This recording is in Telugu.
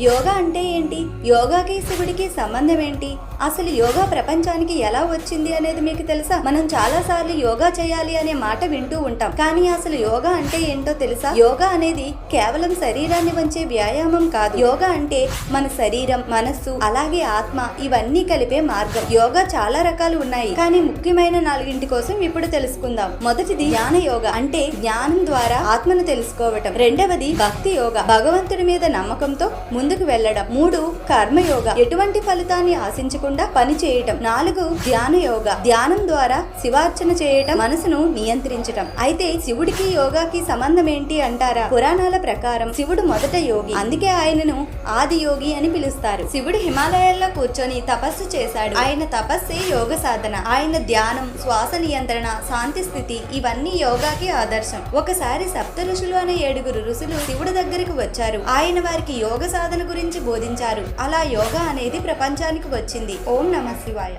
యోగా అంటే ఏంటి? యోగాకి శివుడికి సంబంధం ఏంటి? అసలు యోగా ప్రపంచానికి ఎలా వచ్చింది అనేది మీకు తెలుసా? మనం చాలా సార్లు యోగా చేయాలి అనే మాట వింటూ ఉంటాం. కానీ అసలు యోగా అంటే ఏంటో తెలుసా? యోగా అనేది కేవలం శరీరాన్ని వంచే వ్యాయామం కాదు. యోగా అంటే మన శరీరం మనస్సు అలాగే ఆత్మ ఇవన్నీ కలిపే మార్గం. యోగా చాలా రకాలు ఉన్నాయి. కానీ ముఖ్యమైన నాలుగింటి కోసం ఇప్పుడు తెలుసుకుందాం. మొదటిది జ్ఞాన యోగా. అంటే జ్ఞానం ద్వారా ఆత్మను తెలుసుకోవటం. రెండవది భక్తి యోగా. భగవంతుడి మీద నమ్మకంతో ముందు ముందుకు వెళ్ళడం. మూడు కర్మయోగ. ఎటువంటి ఫలితాన్ని ఆశించకుండా పని చేయటం. నాలుగు ధ్యాన యోగ ధ్యానం ద్వారా శివార్చన చేయటం మనసును నియంత్రించటం. అయితే శివుడికి యోగాకి సంబంధం ఏంటి అంటారా? పురాణాల ప్రకారం శివుడు మొదట యోగి. అందుకే ఆయనను ఆది యోగి అని పిలుస్తారు. శివుడు హిమాలయాల్లో కూర్చొని తపస్సు చేశాడు. ఆయన తపస్సే యోగ సాధన. ఆయన ధ్యానం శ్వాస నియంత్రణ శాంతి స్థితి ఇవన్నీ యోగాకి ఆదర్శం. ఒకసారి సప్త ఋషులు అనే ఏడుగురు ఋషులు శివుడి దగ్గరికి వచ్చారు. ఆయన వారికి యోగ సాధన సాధన గురించి బోధించారు. అలా యోగా అనేది ప్రపంచానికి వచ్చింది. ఓం నమ శివాయ.